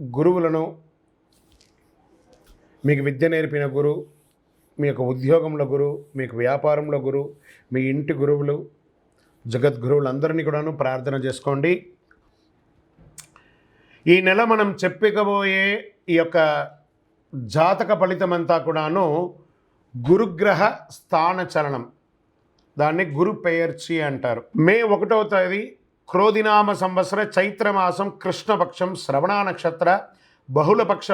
గురువులను మీకు విద్య నేర్పిన గురు మీ యొక్క ఉద్యోగంలో గురు మీకు వ్యాపారంలో గురు మీ ఇంటి గురువులు జగద్గురువులందరినీ కూడాను ప్రార్థన చేసుకోండి. ఈ నెల మనం చెప్పకబోయే ఈ యొక్క జాతక ఫలితమంతా కూడాను గురుగ్రహ స్థాన చలనం దాన్ని గురు పెయర్చి అంటారు. మే ఒకటవ తేదీ క్రోధినామ సంవత్సర చైత్రమాసం కృష్ణపక్షం శ్రవణ నక్షత్ర బహుళపక్ష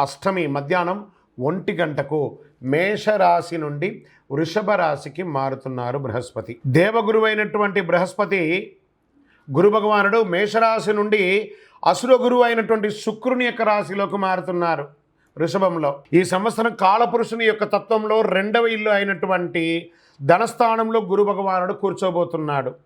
అష్టమి మధ్యాహ్నం ఒంటి గంటకు మేషరాశి నుండి వృషభ రాశికి మారుతున్నారు బృహస్పతి. దేవగురువైనటువంటి బృహస్పతి గురు భగవానుడు మేషరాశి నుండి అసుర గురువు అయినటువంటి శుక్రుని యొక్క రాశిలోకి మారుతున్నారు వృషభంలో. ఈ సంవత్సరం కాలపురుషుని యొక్క తత్వంలో రెండవ ఇల్లు అయినటువంటి ధనస్థానంలో గురు భగవానుడు కూర్చోబోతున్నాడు.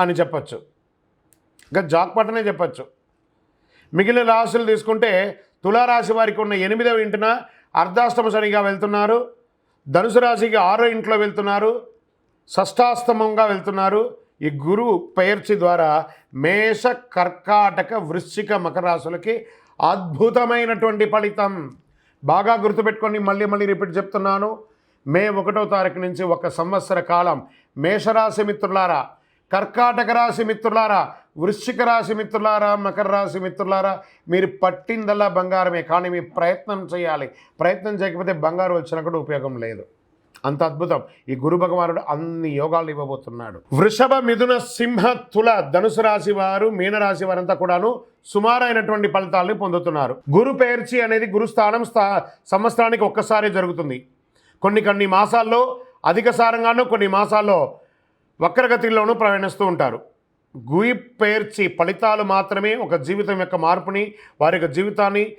అని చెప్పచ్చు. ఇంకా జాక్పట్టనే చెప్పచ్చు. మిగిలిన రాశులు తీసుకుంటే తులారాశి వారికి ఉన్న ఎనిమిదవ ఇంటిన అర్ధాష్టమ శనిగా వెళ్తున్నారు. ధనుసు రాశికి ఆరో ఇంట్లో వెళ్తున్నారు. షష్టాస్తమంగా వెళ్తున్నారు. ఈ గురువు పెయర్చి ద్వారా మేష కర్కాటక వృశ్చిక మకరాశులకి అద్భుతమైనటువంటి ఫలితం. బాగా గుర్తుపెట్టుకొని మళ్ళీ మళ్ళీ రిపీట్ చెప్తున్నాను. మే ఒకటో తారీఖు నుంచి ఒక సంవత్సర కాలం మేషరాశి మిత్రులారా కర్కాటక రాశి మిత్రులారా వృశ్చిక రాశి మిత్రులారా మకర రాశి మిత్రులారా మీరు పట్టిందల్లా బంగారమే కానీ మీ ప్రయత్నం చేయాలి. ప్రయత్నం చేయకపోతే బంగారు వచ్చినా కూడా ఉపయోగం లేదు. అంత అద్భుతం. ఈ గురు భగవానుడు అన్ని యోగాలు ఇవ్వబోతున్నాడు. వృషభ మిథున సింహ తుల ధనుసు రాశి వారు మీనరాశి వారంతా కూడాను సుమారైనటువంటి ఫలితాలను పొందుతున్నారు. గురు పేర్చి అనేది గురుస్థానం స్థా సంవత్సరానికి ఒక్కసారి జరుగుతుంది. కొన్ని కొన్ని మాసాల్లో అధిక సారంగానూ కొన్ని మాసాల్లో వక్రగతిలోనూ ప్రయాణిస్తూ ఉంటారు. గురి పేర్చి ఫలితాలు మాత్రమే ఒక జీవితం యొక్క మార్పుని వారి యొక్క జీవితాన్ని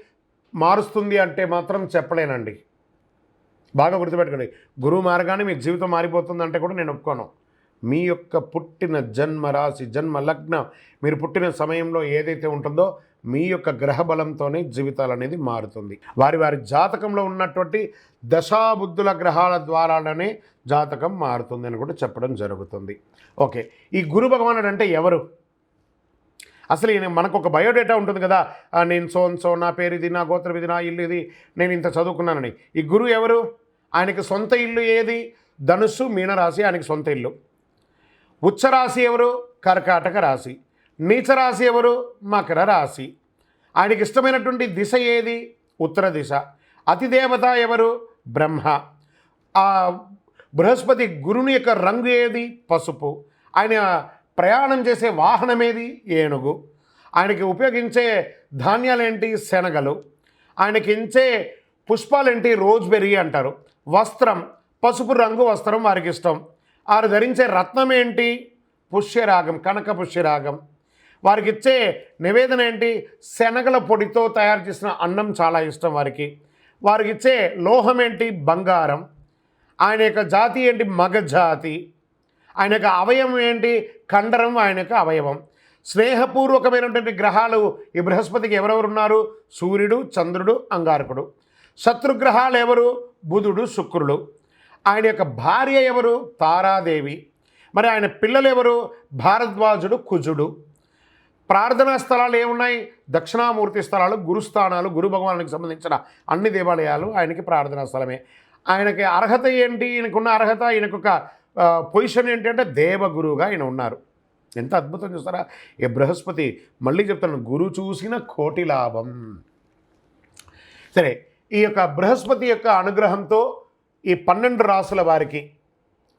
మారుస్తుంది అంటే మాత్రం చెప్పలేనండి. బాగా గుర్తుపెట్టుకోండి. గురువు మార్గాన్ని మీ జీవితం మారిపోతుందంటే కూడా నేను ఒప్పుకోను. మీ యొక్క పుట్టిన జన్మ రాశి జన్మ లగ్న మీరు పుట్టిన సమయంలో ఏదైతే ఉంటుందో మీ యొక్క గ్రహ బలంతోనే జీవితాలు అనేది మారుతుంది. వారి వారి జాతకంలో ఉన్నటువంటి దశాబుద్ధుల గ్రహాల ద్వారానే జాతకం మారుతుంది అని కూడా చెప్పడం జరుగుతుంది. ఓకే ఈ గురు భగవానుడు అంటే ఎవరు? అసలు ఈయన మనకు ఒక బయోడేటా ఉంటుంది కదా నేను సోన్సో సో నా పేరు ఇది నా గోత్రం ఇది నా ఇల్లు ఇది నేను ఇంత చదువుకున్నానని. ఈ గురువు ఎవరు? ఆయనకి సొంత ఇల్లు ఏది? ధనుస్సు మీనరాశి ఆయనకి సొంత ఇల్లు. ఉచ్చరాశి ఎవరు? కర్కాటక రాశి. నీచరాశి ఎవరు? మకర రాశి. ఆయనకి ఇష్టమైనటువంటి దిశ ఏది? ఉత్తర దిశ. అతిదేవత ఎవరు? బ్రహ్మ. ఆ బృహస్పతి గురుని యొక్క రంగు ఏది? పసుపు. ఆయన ప్రయాణం చేసే వాహనం ఏది? ఏనుగు. ఆయనకి ఉపయోగించే ధాన్యాలేంటి? శనగలు. ఆయనకి ఇచ్చే పుష్పాలేంటి? రోజ్బెర్రీ అంటారు. వస్త్రం. పసుపు రంగు వస్త్రం వారికి ఇష్టం. వారు ధరించే రత్నం ఏంటి? పుష్యరాగం కనక పుష్యరాగం వారికి ఇచ్చే నివేదన ఏంటి? శనగల పొడితో తయారు చేసిన అన్నం చాలా ఇష్టం వారికి. వారికి ఇచ్చే లోహం ఏంటి? బంగారం. ఆయన యొక్క జాతి ఏంటి? మగ జాతి. ఆయన యొక్క అవయవం ఏంటి? కండరం ఆయన యొక్క అవయవం. స్నేహపూర్వకమైనటువంటి గ్రహాలు ఈ బృహస్పతికి ఎవరెవరు ఉన్నారు? సూర్యుడు చంద్రుడు అంగారకుడు. శత్రుగ్రహాలు ఎవరు? బుధుడు శుక్రుడు. ఆయన యొక్క భార్య ఎవరు? తారాదేవి. మరి ఆయన పిల్లలు ఎవరు? భారద్వాజుడు కుజుడు. ప్రార్థనా స్థలాలు ఏమున్నాయి? దక్షిణామూర్తి స్థలాలు గురుస్థానాలు గురు భగవానికి సంబంధించిన అన్ని దేవాలయాలు ఆయనకి ప్రార్థనా స్థలమే. ఆయనకి అర్హత ఏంటి? ఈయనకున్న అర్హత ఈయనకు ఒక పొజిషన్ ఏంటంటే దేవగురువుగా ఆయన ఉన్నారు. ఎంత అద్భుతం చూస్తారా? ఈ బృహస్పతి మళ్ళీ చెప్తాను గురు చూసిన కోటి లాభం. సరే ఈ యొక్క బృహస్పతి యొక్క అనుగ్రహంతో ఈ పన్నెండు రాసుల వారికి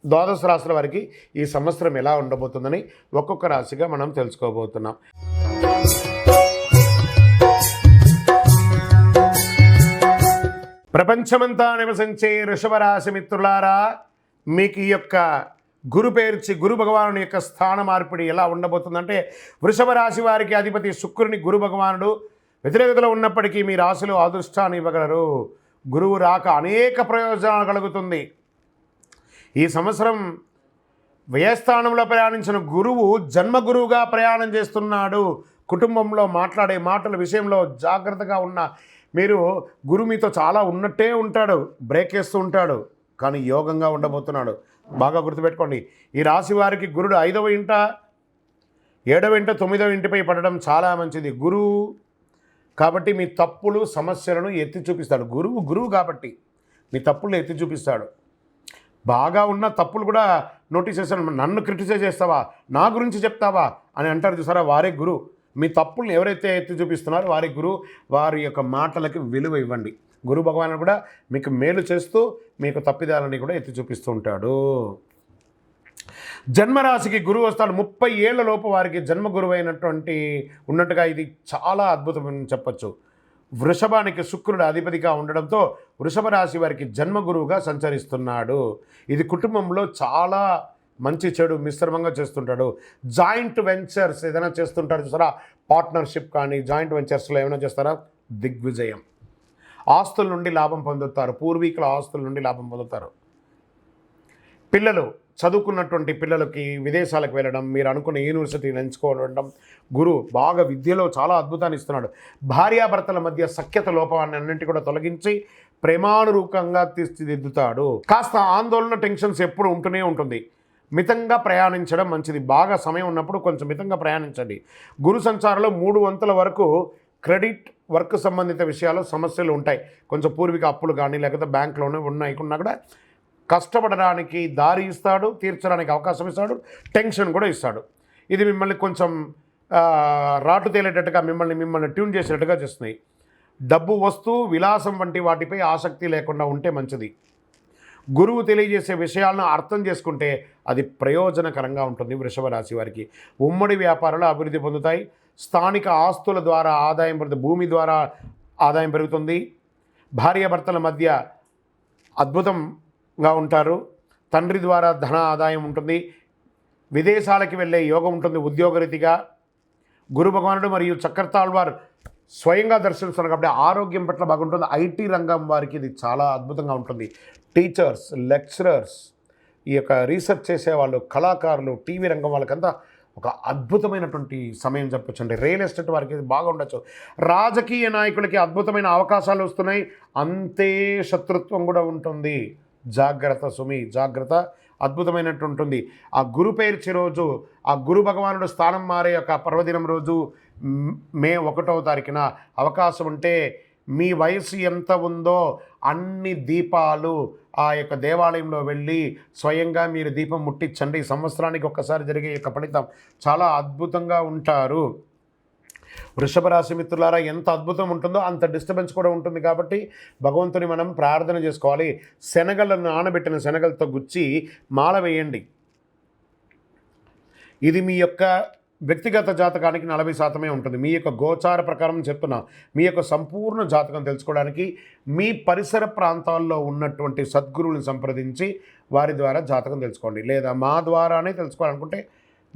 ద్వాదశ రాశుల వారికి ఈ సంవత్సరం ఎలా ఉండబోతుందని ఒక్కొక్క రాశిగా మనం తెలుసుకోబోతున్నాం. ప్రపంచమంతా నివసించే వృషభ రాశి మిత్రులారా మీకు ఈ యొక్క గురు పేర్చి గురు భగవానుని యొక్క స్థాన మార్పిడి ఎలా ఉండబోతుందంటే వృషభ రాశి వారికి అధిపతి శుక్రుని గురు భగవానుడు వ్యతిరేకతలో ఉన్నప్పటికీ మీ రాశిలో అదృష్టాన్ని ఇవ్వగలరు. గురువు రాక అనేక ప్రయోజనాలు కలుగుతుంది. ఈ సంవత్సరం వ్యయస్థానంలో ప్రయాణించిన గురువు జన్మ గురువుగా ప్రయాణం చేస్తున్నాడు. కుటుంబంలో మాట్లాడే మాటల విషయంలో జాగ్రత్తగా ఉన్న మీరు గురువు మీతో చాలా ఉన్నట్టే ఉంటాడు బ్రేక్ వేస్తూ ఉంటాడు కానీ యోగంగా ఉండబోతున్నాడు. బాగా గుర్తుపెట్టుకోండి ఈ రాశి వారికి గురుడు ఐదవ ఇంట ఏడవ ఇంట తొమ్మిదవ ఇంటిపై పడడం చాలా మంచిది. గురువు కాబట్టి మీ తప్పులు సమస్యలను ఎత్తి చూపిస్తాడు. గురువు గురువు కాబట్టి మీ తప్పులు ఎత్తి చూపిస్తాడు. బాగా ఉన్న తప్పులు కూడా నోటీస్ చేస్తాను నన్ను క్రిటిసైజ్ చేస్తావా? నా గురించి చెప్తావా? అని అంటారు చూసారా? వారే గురువు మీ తప్పులను ఎవరైతే ఎత్తి చూపిస్తున్నారో వారి గురు. వారి యొక్క మాటలకి విలువ ఇవ్వండి. గురు భగవాన్ కూడా మీకు మేలు చేస్తూ మీకు తప్పిదాలని కూడా ఎత్తి చూపిస్తూ ఉంటాడు. జన్మరాశికి గురువు వస్తాడు. ముప్పై ఏళ్ళ లోపు వారికి జన్మ గురువు అయినటువంటి ఉన్నట్టుగా ఇది చాలా అద్భుతమని చెప్పచ్చు. వృషభానికి శుక్రుడు అధిపతిగా ఉండడంతో వృషభ రాశి వారికి జన్మగురువుగా సంచరిస్తున్నాడు. ఇది కుటుంబంలో చాలా మంచి చెడు మిశ్రమంగా చేస్తుంటాడు. జాయింట్ వెంచర్స్ ఏదైనా చేస్తుంటాడు చూసారా? పార్ట్నర్షిప్ కానీ జాయింట్ వెంచర్స్లో ఏమైనా చేస్తారా? దిగ్విజయం. ఆస్తుల నుండి లాభం పొందుతారు. పూర్వీకుల ఆస్తుల నుండి లాభం పొందుతారు. పిల్లలు చదువుకున్నటువంటి పిల్లలకి విదేశాలకు వెళ్ళడం మీరు అనుకున్న యూనివర్సిటీని ఎంచుకోవడం. గురు బాగా విద్యలో చాలా అద్భుతాన్ని ఇస్తున్నాడు. భార్యాభర్తల మధ్య సఖ్యత లోపాన్ని అన్నింటి కూడా తొలగించి ప్రేమానురూపంగా తీర్చిదిద్దుతాడు. కాస్త ఆందోళన టెన్షన్స్ ఎప్పుడు ఉంటూనే ఉంటుంది. మితంగా ప్రయాణించడం మంచిది. బాగా సమయం ఉన్నప్పుడు కొంచెం మితంగా ప్రయాణించండి. గురు సంచారంలో మూడు వంతుల వరకు క్రెడిట్ వర్క్ సంబంధిత విషయాలు సమస్యలు ఉంటాయి. కొంచెం పూర్వీక అప్పులు కానీ లేకపోతే బ్యాంకులోనే ఉన్నాయి. కూడా కష్టపడడానికి దారి ఇస్తాడు తీర్చడానికి అవకాశం ఇస్తాడు టెన్షన్ కూడా ఇస్తాడు. ఇది మిమ్మల్ని కొంచెం రాటు తేలేటట్టుగా మిమ్మల్ని మిమ్మల్ని ట్యూన్ చేసేటట్టుగా చేస్తుంది. డబ్బు వస్తూ విలాసం వంటి వాటిపై ఆసక్తి లేకుండా ఉంటే మంచిది. గురువు తెలియజేసే విషయాలను అర్థం చేసుకుంటే అది ప్రయోజనకరంగా ఉంటుంది వృషభ రాశి వారికి. ఉమ్మడి వ్యాపారాలు అభివృద్ధి పొందుతాయి. స్థానిక ఆస్తుల ద్వారా ఆదాయం పెరుగుతుంది భూమి ద్వారా ఆదాయం పెరుగుతుంది. భార్యాభర్తల మధ్య అద్భుతం గా ఉంటారు. తండ్రి ద్వారా ధన ఆదాయం ఉంటుంది. విదేశాలకి వెళ్ళే యోగం ఉంటుంది ఉద్యోగరీతిగా. గురు భగవానుడు మరియు చక్రతాళ్వారు స్వయంగా దర్శిస్తున్నారు కాబట్టి ఆరోగ్యం పట్ల బాగుంటుంది. ఐటీ రంగం వారికి ఇది చాలా అద్భుతంగా ఉంటుంది. టీచర్స్ లెక్చరర్స్ ఈ యొక్క రీసెర్చ్ చేసేవాళ్ళు కళాకారులు టీవీ రంగం వాళ్ళకంతా ఒక అద్భుతమైనటువంటి సమయం చెప్పొచ్చు రియల్ ఎస్టేట్ వారికి ఇది బాగా ఉండొచ్చు. రాజకీయ నాయకులకి అద్భుతమైన అవకాశాలు వస్తున్నాయి. అంతే శత్రుత్వం కూడా ఉంటుంది. జాగ్రత్త సుమి జాగ్రత్త అద్భుతమైనట్టు ఉంటుంది ఆ గురు పేర్చి రోజు ఆ గురు భగవానుడు స్థానం మారే యొక్క పర్వదినం రోజు మే ఒకటవ తారీఖున అవకాశం ఉంటే మీ వయసు ఎంత ఉందో అన్ని దీపాలు ఆ యొక్క దేవాలయంలో వెళ్ళి స్వయంగా మీరు దీపం ముట్టించండి. సంవత్సరానికి ఒక్కసారి జరిగే యొక్క ఫలితం చాలా అద్భుతంగా ఉంటారు. వృషభ రాశి మిత్రులారా ఎంత అద్భుతం ఉంటుందో అంత డిస్టర్బెన్స్ కూడా ఉంటుంది కాబట్టి భగవంతుని మనం ప్రార్థన చేసుకోవాలి. శనగలను నానబెట్టిన శనగలతో గుచ్చి మాల వేయండి. ఇది మీ యొక్క వ్యక్తిగత జాతకానికి నలభై శాతమే ఉంటుంది. మీ యొక్క గోచార ప్రకారం చెప్తున్నా మీ యొక్క సంపూర్ణ జాతకం తెలుసుకోవడానికి మీ పరిసర ప్రాంతాల్లో ఉన్నటువంటి సద్గురువుని సంప్రదించి వారి ద్వారా జాతకం తెలుసుకోండి. లేదా మా ద్వారానే తెలుసుకోవాలనుకుంటే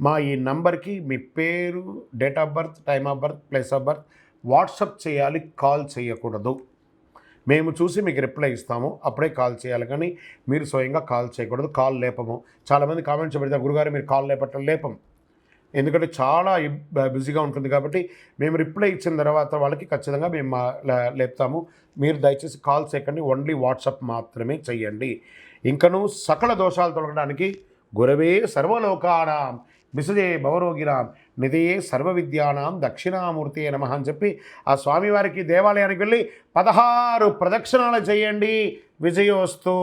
మా ఈ నంబర్కి మీ పేరు date of birth time of birth place of birth WhatsApp చేయాలి కాల్ చేయకూడదు. మేము చూసి మీకు రిప్లై ఇస్తాము అప్పుడే కాల్ చేయాలి. కానీ మీరు స్వయంగా కాల్ చేయకూడదు కాల్ లేపము. చాలామంది కామెంట్స్ పెడతారు గురుగారు మీరు కాల్ లేపట్ల లేపం. ఎందుకంటే చాలా బిజీగా ఉంటుంది కాబట్టి మేము రిప్లై ఇచ్చిన తర్వాత వాళ్ళకి ఖచ్చితంగా మేము మా- లే- లేపుతాము. మీరు దయచేసి కాల్ చేయకండి ఓన్లీ వాట్సాప్ మాత్రమే చెయ్యండి ఇంకను సకల దోషాలు తొలగడానికి గురవే సర్వలోకానాం. విసజే భవరోగిరాం నిధయే సర్వ విద్యానాం దక్షిణామూర్తి నమ అని చెప్పి ఆ స్వామివారికి దేవాలయానికి వెళ్ళి పదహారు ప్రదక్షిణాలు చేయండి. విజయోస్తు.